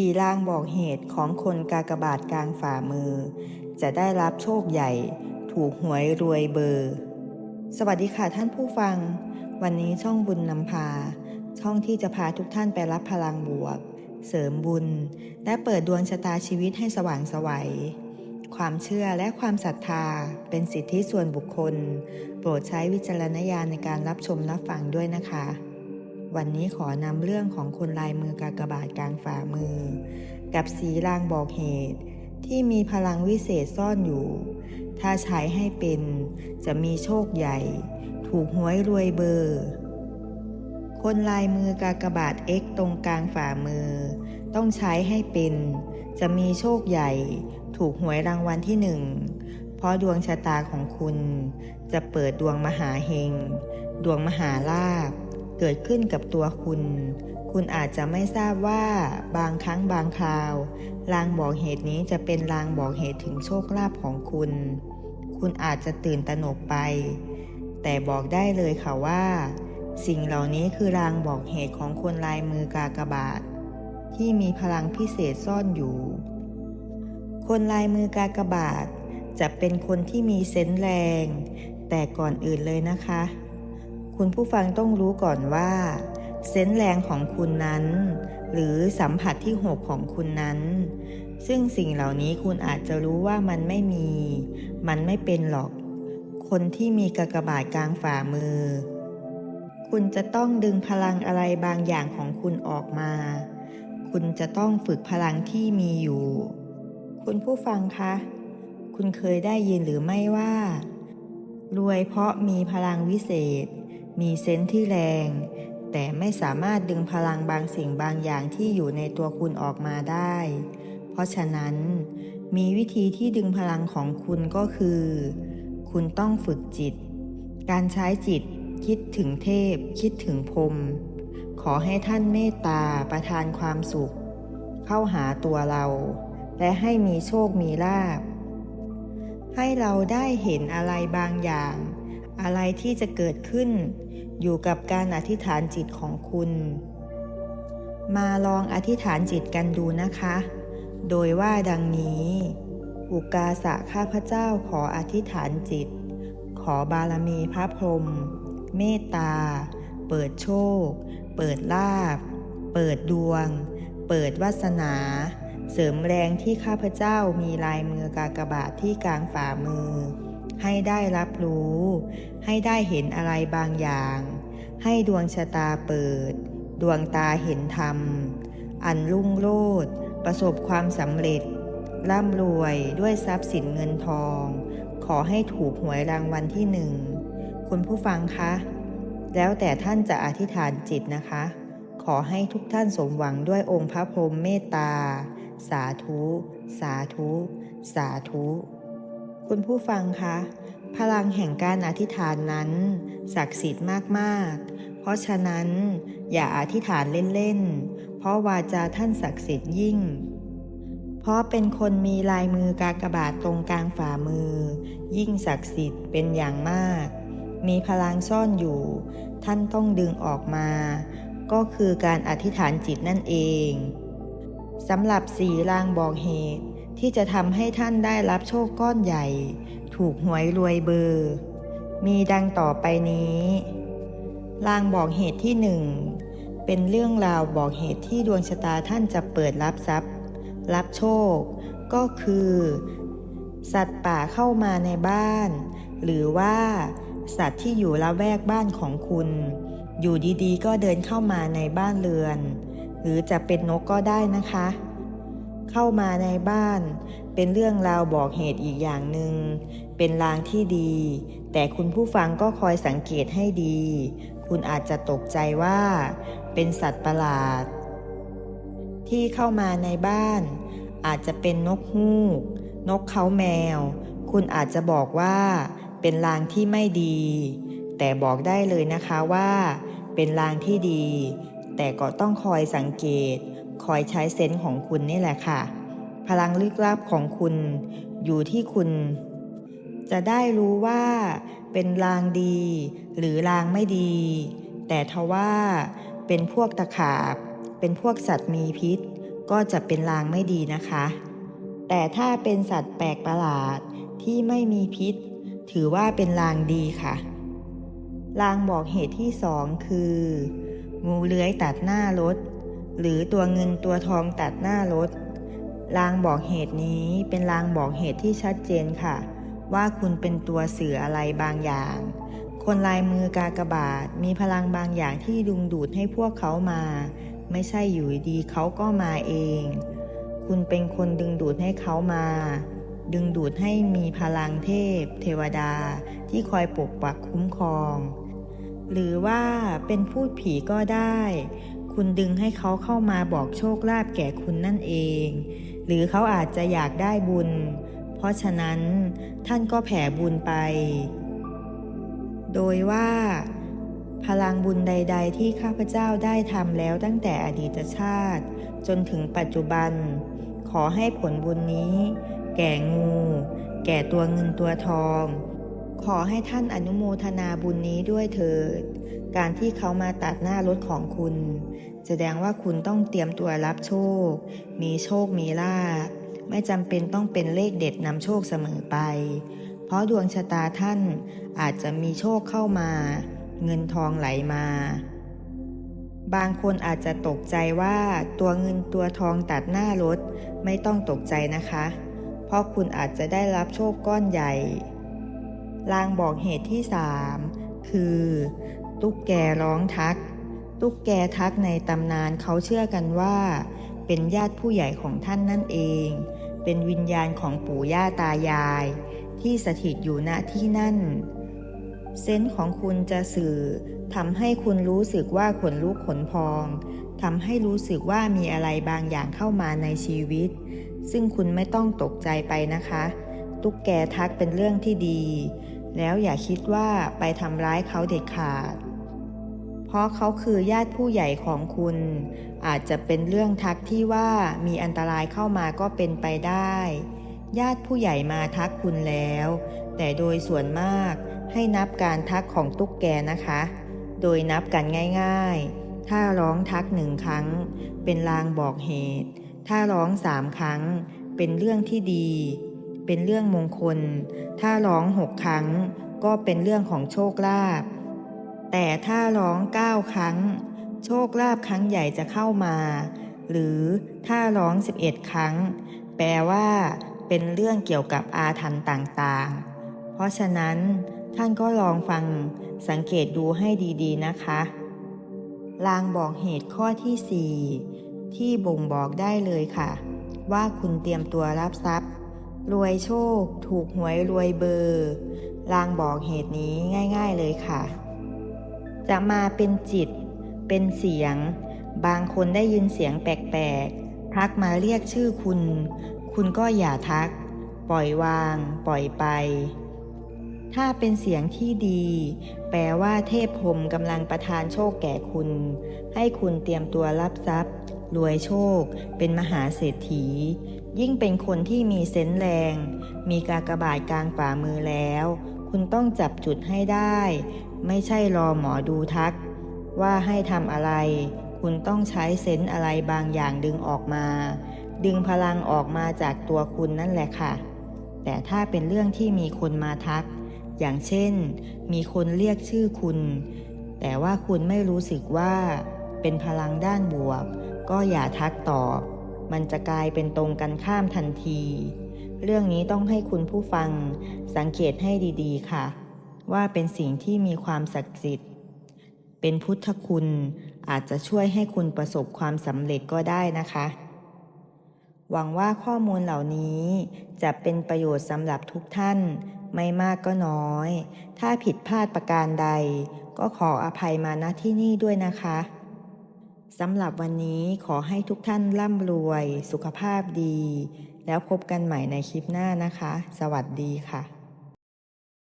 สี่ลางบอกเหตุของคนกากบาทกลางฝ่ามือ จะได้รับโชคใหญ่ ถูกหวยรวยเบอร์ สวัสดีค่ะท่านผู้ฟัง วันนี้ช่องบุญนำพา ช่องที่จะพาทุกท่านไปรับพลังบวก เสริมบุญ และเปิดดวงชะตาชีวิตให้สว่างไสวัย ความเชื่อและความศรัทธาเป็นสิทธิส่วนบุคคล โปรดใช้วิจารณญาณในการรับชมรับฟังด้วยนะคะวันนี้ขอนำเรื่องของคนลายมือกากบาทกลางฝ่ามือ กับสีลางบอกเหตุ ที่มีพลังวิเศษซ่อนอยู่ ถ้าใช้ให้เป็นจะมีโชคใหญ่ ถูกหวยรวยเบอร์ คนลายมือกากบาท X ตรงกลางฝ่ามือ ต้องใช้ให้เป็น จะมีโชคใหญ่ ถูกหวยรางวัลที่หนึ่งเพราะดวงชะตาของคุณ จะเปิดดวงมหาเฮง ดวงมหาลาภเกิดขึ้นกับตัวคุณ คุณอาจจะไม่ทราบว่าบางครั้งบางคราว ลางบอกเหตุนี้จะเป็นลางบอกเหตุถึงโชคลาภของคุณ คุณอาจจะตื่นตระหนกไป แต่บอกได้เลยค่ะว่า สิ่งเหล่านี้คือลางบอกเหตุของคนลายมือกากบาท ที่มีพลังพิเศษซ่อนอยู่ คนลายมือกากบาทจะเป็นคนที่มีเซนส์แรง แต่ก่อนอื่นเลยนะคะ คุณผู้ฟังต้องรู้ก่อนว่า เซนส์แรงของคุณนั้น หรือสัมผัสที่หกของคุณนั้น ซึ่งสิ่งเหล่านี้คุณอาจจะรู้ว่ามันไม่มี มันไม่เป็นหรอก คนที่มีกากบาทกลางฝ่ามือ คุณจะต้องดึงพลังอะไรบางอย่างของคุณออกมา คุณจะต้องฝึกพลังที่มีอยู่ คุณผู้ฟังคะ คุณเคยได้ยินหรือไม่ว่า รวยเพราะมีพลังวิเศษ มีเซนส์ที่แรง แต่ไม่สามารถดึงพลังบางสิ่งบางอย่างที่อยู่ในตัวคุณออกมาได้ เพราะฉะนั้น มีวิธีที่ดึงพลังของคุณก็คือ คุณต้องฝึกจิต การใช้จิต คิดถึงเทพ คิดถึงพรมขอให้ท่านเมตตาประทานความสุข เข้าหาตัวเรา และให้มีโชคมีลาภให้เราได้เห็นอะไรบางอย่าง อะไรที่จะเกิดขึ้น อยู่กับการอธิษฐานจิตของคุณ มาลองอธิษฐานจิตกันดูนะคะ โดยว่าดังนี้ อุกาสะข้าพเจ้าขออธิษฐานจิต ขอบารมีพระพรหมเมตตา เปิดโชค เปิดลาภเปิดดวง เปิดวาสนา เสริมแรงที่ข้าพเจ้ามีลายมือกากบาทที่กลางฝ่ามือ ให้ได้รับรู้ ให้ได้เห็นอะไรบางอย่าง ให้ดวงชะตาเปิด ดวงตาเห็นธรรม อันรุ่งโรจน์ประสบความสำเร็จ ร่ำรวยด้วยทรัพย์สินเงินทอง ขอให้ถูกหวยรางวัลที่หนึ่ง คุณผู้ฟังคะ แล้วแต่ท่านจะอธิษฐานจิตนะคะ ขอให้ทุกท่านสมหวังด้วยองค์พระพรหมเมตตา สาธุ สาธุ สาธุ คุณผู้ฟังคะ พลังแห่งการอธิษฐานนั้น ศักดิ์สิทธิ์มากๆ เพราะฉะนั้นอย่าอธิษฐานเล่นๆ เพราะวาจาท่านศักดิ์สิทธิ์ยิ่ง เพราะเป็นคนมีลายมือกากบาทตรงกลางฝ่ามือ ยิ่งศักดิ์สิทธิ์เป็นอย่างมาก มีพลังซ่อนอยู่ ท่านต้องดึงออกมา ก็คือการอธิษฐานจิตนั่นเองสำหรับสีลางบอกเหตุ ที่จะทำให้ท่านได้รับโชคก้อนใหญ่ ถูกหวยรวยเบอร์ มีดังต่อไปนี้ลางบอกเหตุที่หนึ่งเป็นเรื่องราวบอกเหตุที่ดวงชะตาท่านจะเปิดรับทรัพย์ รับโชค ก็คือ สัตว์ป่าเข้ามาในบ้าน หรือว่าสัตว์ที่อยู่ละแวกบ้านของคุณ อยู่ดีๆ ก็เดินเข้ามาในบ้านเรือน หรือจะเป็นนกก็ได้นะคะ เข้ามาในบ้าน เป็นเรื่องราวบอกเหตุอีกอย่างหนึง่งเป็นลางที่ดี แต่คุณผู้ฟังก็คอยสังเกตให้ดี คุณอาจจะตกใจว่า เป็นสัตว์ประหลาด ที่เข้ามาในบ้าน อาจจะเป็นนกฮูก นกเขาแมว คุณอาจจะบอกว่าเป็นลางที่ไม่ดี แต่บอกได้เลยนะคะว่า เป็นลางที่ดี แต่ก็ต้องคอยสังเกต คอยใช้เซนส์ของคุณนี่แหละค่ะ พลังลึกลับของคุณอยู่ที่คุณ จะได้รู้ว่าเป็นลางดี หรือลางไม่ดี แต่ทว่าเป็นพวกตะขาบ เป็นพวกสัตว์มีพิษ ก็จะเป็นลางไม่ดีนะคะ แต่ถ้าเป็นสัตว์แปลกประหลาดที่ไม่มีพิษ ถือว่าเป็นลางดีค่ะ ลางบอกเหตุที่สองคือ งูเลื้อยตัดหน้ารถ หรือตัวเงินตัวทองตัดหน้ารถ ลางบอกเหตุนี้เป็นลางบอกเหตุที่ชัดเจนค่ะ ว่าคุณเป็นตัวสื่ออะไรบางอย่าง คนลายมือกากบาทมีพลังบางอย่างที่ดึงดูดให้พวกเขามา ไม่ใช่อยู่ดีเขาก็มาเอง คุณเป็นคนดึงดูดให้เขามา ดึงดูดให้มีพลังเทพ เทวดาที่คอยปกปักคุ้มครอง หรือว่าเป็นพูดผีก็ได้ คุณดึงให้เขาเข้ามาบอกโชคลาภแก่คุณนั่นเอง หรือเขาอาจจะอยากได้บุญ เพราะฉะนั้นท่านก็แผ่บุญไป โดยว่า พลังบุญใด ๆ ที่ข้าพเจ้าได้ทำแล้วตั้งแต่อดีตชาติ จนถึงปัจจุบัน ขอให้ผลบุญนี้ แก่งู แก่ตัวเงินตัวทอง ขอให้ท่านอนุโมทนาบุญนี้ด้วยเถิด การที่เขามาตัดหน้ารถของคุณ แสดงว่าคุณต้องเตรียมตัวรับโชค มีโชคมีลาภไม่จำเป็นต้องเป็นเลขเด็ดนำโชคเสมอไป เพราะดวงชะตาท่านอาจจะมีโชคเข้ามา เงินทองไหลมา บางคนอาจจะตกใจว่าตัวเงินตัวทองตัดหน้ารถ ไม่ต้องตกใจนะคะ เพราะคุณอาจจะได้รับโชคก้อนใหญ่ ลางบอกเหตุที่3คือ ตุ๊กแกร้องทัก ตุ๊กแกทักในตำนานเขาเชื่อกันว่า เป็นญาติผู้ใหญ่ของท่านนั่นเอง เป็นวิญญาณของปู่ย่าตายาย ที่สถิตอยู่ณที่นั่น เซนส์ของคุณจะสื่อทำให้คุณรู้สึกว่าขนลุกขนพองทำให้รู้สึกว่ามีอะไรบางอย่างเข้ามาในชีวิต ซึ่งคุณไม่ต้องตกใจไปนะคะ ตุ๊กแกทักเป็นเรื่องที่ดี แล้วอย่าคิดว่าไปทำร้ายเขาเด็ดขาด เพราะเขาคือญาติผู้ใหญ่ของคุณ อาจจะเป็นเรื่องทักที่ว่ามีอันตรายเข้ามาก็เป็นไปได้ ญาติผู้ใหญ่มาทักคุณแล้ว แต่โดยส่วนมากให้นับการทักของตุ๊กแกนะคะ โดยนับกันง่าย ๆ ถ้าร้องทักหนึ่งครั้ง เป็นลางบอกเหตุ ถ้าร้องสามครั้ง เป็นเรื่องที่ดี เป็นเรื่องมงคล ถ้าร้องหกครั้ง ก็เป็นเรื่องของโชคลาภ แต่ถ้าร้องเก้าครั้ง โชคลาภครั้งใหญ่จะเข้ามา หรือถ้าร้อง11ครั้ง แปลว่าเป็นเรื่องเกี่ยวกับอาถรรพ์ต่างๆ เพราะฉะนั้นท่านก็ลองฟังสังเกตดูให้ดีๆนะคะ ลางบอกเหตุข้อที่ 4 ที่บ่งบอกได้เลยค่ะ ว่าคุณเตรียมตัวรับทรัพย์ รวยโชค ถูกหวยรวยเบอร์ลางบอกเหตุนี้ง่าย ๆเลยค่ะ จะมาเป็นจิต เป็นเสียง บางคนได้ยินเสียงแปลกๆทักมาเรียกชื่อคุณ คุณก็อย่าทัก ปล่อยวาง ปล่อยไป ถ้าเป็นเสียงที่ดี แปลว่าเทพพรมกำลังประทานโชคแก่คุณ ให้คุณเตรียมตัวรับทรัพย์ รวยโชค เป็นมหาเศรษฐี ยิ่งเป็นคนที่มีเซนส์แรง มีกากบาทกลางฝ่ามือแล้ว คุณต้องจับจุดให้ได้ ไม่ใช่รอหมอดูทัก ว่าให้ทำอะไร คุณต้องใช้เซนส์อะไรบางอย่างดึงออกมา ดึงพลังออกมาจากตัวคุณนั่นแหละค่ะ แต่ถ้าเป็นเรื่องที่มีคนมาทัก อย่างเช่น มีคนเรียกชื่อคุณ แต่ว่าคุณไม่รู้สึกว่า เป็นพลังด้านบวก ก็อย่าทักตอบ มันจะกลายเป็นตรงกันข้ามทันที เรื่องนี้ต้องให้คุณผู้ฟังสังเกตให้ดีๆ ค่ะ ว่าเป็นสิ่งที่มีความศักดิ์สิทธิ์ เป็นพุทธคุณอาจจะช่วยให้คุณประสบความสำเร็จก็ได้นะคะ หวังว่าข้อมูลเหล่านี้จะเป็นประโยชน์สำหรับทุกท่านไม่มากก็น้อย ถ้าผิดพลาดประการใด ก็ขออภัยมาณที่นี่ด้วยนะคะ สำหรับวันนี้ขอให้ทุกท่านร่ำรวย สุขภาพดี แล้วพบกันใหม่ในคลิปหน้านะคะ สวัสดีค่ะ